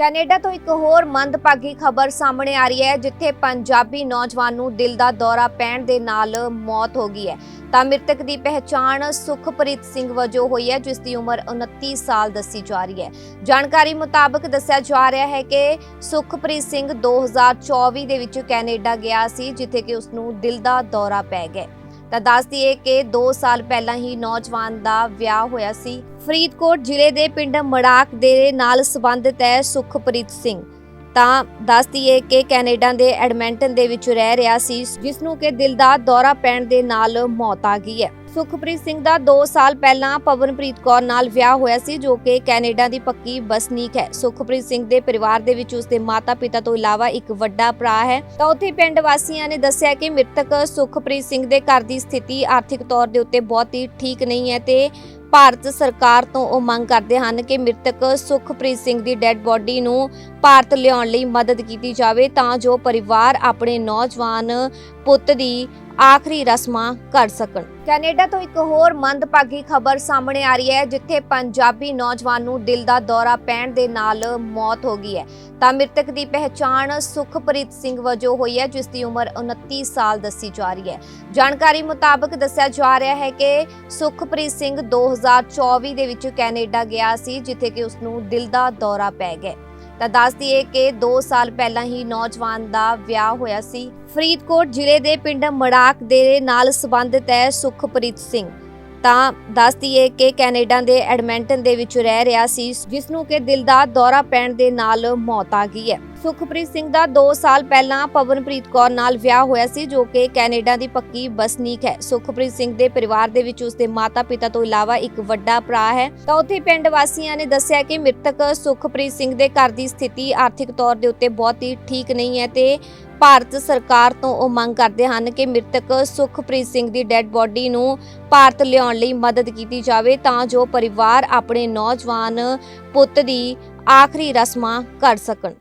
Canada ਤੋਂ ਇੱਕ ਹੋਰ ਮੰਦਭਾਗੀ ਖਬਰ ਸਾਹਮਣੇ ਆ ਰਹੀ ਹੈ, ਜਿੱਥੇ ਪੰਜਾਬੀ ਨੌਜਵਾਨ ਨੂੰ ਦਿਲ ਦਾ ਦੌਰਾ ਪੈਣ ਦੇ ਨਾਲ ਮੌਤ ਹੋ ਗਈ ਹੈ। ਤਾਂ ਮ੍ਰਿਤਕ ਦੀ ਪਹਿਚਾਣ ਸੁਖਪ੍ਰੀਤ ਸਿੰਘ ਵਜੋਂ ਹੋਈ ਹੈ, ਜਿਸ ਦੀ ਉਮਰ 29 ਸਾਲ ਦੱਸੀ ਜਾ ਰਹੀ ਹੈ। ਜਾਣਕਾਰੀ ਮੁਤਾਬਕ ਦੱਸਿਆ ਜਾ ਰਿਹਾ ਹੈ ਕਿ ਸੁਖਪ੍ਰੀਤ ਸਿੰਘ 2024 ਦੇ ਵਿੱਚ ਕੈਨੇਡਾ ਗਿਆ ਸੀ, ਜਿੱਥੇ ਕਿ ਉਸ ਨੂੰ ਦਿਲ ਦਾ ਦੌਰਾ ਪੈ ਗਿਆ। ਤਾਂ ਦੱਸ ਦਈਏ ਕਿ 2 ਸਾਲ ਪਹਿਲਾਂ ਹੀ ਨੌਜਵਾਨ ਦਾ ਵਿਆਹ ਹੋਇਆ ਸੀ। ਫਰੀਦਕੋਟ ਜ਼ਿਲ੍ਹੇ ਦੇ ਪਿੰਡ ਮੜਾਕ ਦੇ ਨਾਲ ਸੰਬੰਧਿਤ ਹੈ ਸੁਖਪ੍ਰੀਤ ਸਿੰਘ। ਤਾਂ ਦੱਸ ਦਈਏ ਕਿ ਕੈਨੇਡਾ ਦੇ ਐਡਮਿੰਟਨ ਦੇ ਵਿੱਚ ਰਹਿ ਰਿਹਾ ਸੀ, ਜਿਸ ਨੂੰ ਕਿ ਦਿਲ ਦਾ ਦੌਰਾ ਪੈਣ ਦੇ ਨਾਲ ਮੌਤ ਆ ਗਈ ਹੈ। ਸੁਖਪ੍ਰੀਤ ਸਿੰਘ ਦਾ 2 ਸਾਲ ਪਹਿਲਾਂ ਪਵਨਪ੍ਰੀਤ ਕੌਰ ਨਾਲ ਵਿਆਹ ਹੋਇਆ ਸੀ, ਜੋ ਕਿ ਕੈਨੇਡਾ ਦੀ ਪੱਕੀ ਵਸਨੀਕ ਹੈ। ਸੁਖਪ੍ਰੀਤ ਸਿੰਘ ਦੇ ਪਰਿਵਾਰ ਦੇ ਵਿੱਚ ਉਸਦੇ ਮਾਤਾ-ਪਿਤਾ ਤੋਂ ਇਲਾਵਾ ਇੱਕ ਵੱਡਾ ਭਰਾ ਹੈ। ਤਾਂ ਉੱਥੇ ਪਿੰਡ ਵਾਸੀਆਂ ਨੇ ਦੱਸਿਆ ਕਿ ਮ੍ਰਿਤਕ ਸੁਖਪ੍ਰੀਤ ਸਿੰਘ ਦੇ ਘਰ ਦੀ ਸਥਿਤੀ ਆਰਥਿਕ ਤੌਰ ਦੇ ਉੱਤੇ ਬਹੁਤ ਹੀ ਠੀਕ ਨਹੀਂ ਹੈ ਤੇ ਭਾਰਤ ਸਰਕਾਰ ਤੋਂ ਉਹ ਮੰਗ ਕਰਦੇ ਹਨ ਕਿ ਮ੍ਰਿਤਕ ਸੁਖਪ੍ਰੀਤ ਸਿੰਘ ਦੀ ਡੈੱਡ ਬੋਡੀ ਨੂੰ ਭਾਰਤ ਲਿਆਉਣ ਲਈ ਮਦਦ ਕੀਤੀ ਜਾਵੇ ਤਾਂ ਜੋ ਪਰਿਵਾਰ ਆਪਣੇ ਨੌਜਵਾਨ ਪੁੱਤ ਦੀ ਆਖਰੀ ਰਸਮਾਂ ਕਰ ਸਕਣ। ਕੈਨੇਡਾ ਤੋਂ ਇੱਕ ਹੋਰ ਮੰਦਭਾਗੀ ਖਬਰ ਸਾਹਮਣੇ ਆ ਰਹੀ ਹੈ, ਜਿੱਥੇ ਪੰਜਾਬੀ ਨੌਜਵਾਨ ਨੂੰ ਦਿਲ ਦਾ ਦੌਰਾ ਪੈਣ ਦੇ ਨਾਲ ਮੌਤ ਹੋ ਗਈ ਹੈ। ਤਾਂ ਮ੍ਰਿਤਕ ਦੀ ਪਹਿਚਾਣ ਸੁਖਪ੍ਰੀਤ ਸਿੰਘ ਵਜੋਂ ਹੋਈ ਹੈ, ਜਿਸ ਦੀ ਉਮਰ 29 ਸਾਲ ਦੱਸੀ ਜਾ ਰਹੀ ਹੈ। ਜਾਣਕਾਰੀ ਮੁਤਾਬਕ ਦੱਸਿਆ ਜਾ ਰਿਹਾ ਹੈ ਕਿ ਸੁਖਪ੍ਰੀਤ ਸਿੰਘ 2024 ਦੇ ਵਿੱਚ ਕੈਨੇਡਾ ਗਿਆ ਸੀ, ਜਿੱਥੇ ਕਿ ਉਸ ਨੂੰ ਦਿਲ ਦਾ ਦੌਰਾ ਪੈ ਗਿਆ। ਤਾਂ ਦੱਸ ਦਈਏ ਕਿ 2 ਸਾਲ ਪਹਿਲਾਂ ਹੀ ਨੌਜਵਾਨ ਦਾ ਵਿਆਹ ਹੋਇਆ ਸੀ। ਫਰੀਦਕੋਟ ਜ਼ਿਲ੍ਹੇ ਦੇ ਪਿੰਡ ਮੜਾਕ ਦੇ ਨਾਲ ਸੰਬੰਧਿਤ ਹੈ ਸੁਖਪ੍ਰੀਤ ਸਿੰਘ। ਤਾਂ ਦੱਸ ਦਈਏ ਕਿ ਕੈਨੇਡਾ ਦੇ ਐਡਮਿੰਟਨ ਦੇ ਵਿੱਚ ਰਹਿ ਰਿਹਾ ਸੀ, ਜਿਸ ਨੂੰ ਕਿ ਦਿਲ ਦਾ ਦੌਰਾ ਪੈਣ ਦੇ ਨਾਲ ਮੌਤ ਆ ਗਈ ਹੈ। ਸੁਖਪ੍ਰੀਤ ਸਿੰਘ ਦਾ 2 ਸਾਲ ਪਹਿਲਾਂ ਪਵਨਪ੍ਰੀਤ ਕੌਰ ਨਾਲ ਵਿਆਹ ਹੋਇਆ ਸੀ, ਜੋ ਕਿ ਕੈਨੇਡਾ ਦੀ ਪੱਕੀ ਵਸਨੀਕ ਹੈ। ਸੁਖਪ੍ਰੀਤ ਸਿੰਘ ਦੇ ਪਰਿਵਾਰ ਦੇ ਵਿੱਚ ਉਸਦੇ ਮਾਤਾ-ਪਿਤਾ ਤੋਂ ਇਲਾਵਾ ਇੱਕ ਵੱਡਾ ਭਰਾ ਹੈ। ਤਾਂ ਉੱਥੇ ਪਿੰਡ ਵਾਸੀਆਂ ਨੇ ਦੱਸਿਆ ਕਿ ਮ੍ਰਿਤਕ ਸੁਖਪ੍ਰੀਤ ਸਿੰਘ ਦੇ ਘਰ ਦੀ ਸਥਿਤੀ ਆਰਥਿਕ ਤੌਰ ਦੇ ਉੱਤੇ ਬਹੁਤ ਹੀ ਠੀਕ ਨਹੀਂ ਹੈ ਤੇ ਭਾਰਤ ਸਰਕਾਰ ਤੋਂ ਉਹ ਮੰਗ ਕਰਦੇ ਹਨ ਕਿ ਮ੍ਰਿਤਕ ਸੁਖਪ੍ਰੀਤ ਸਿੰਘ ਦੀ ਡੈੱਡ ਬੋਡੀ ਨੂੰ ਭਾਰਤ ਲਿਆਉਣ ਲਈ ਮਦਦ ਕੀਤੀ ਜਾਵੇ ਤਾਂ ਜੋ ਪਰਿਵਾਰ ਆਪਣੇ ਨੌਜਵਾਨ ਪੁੱਤ ਦੀ ਆਖਰੀ ਰਸਮਾਂ ਕਰ ਸਕਣ।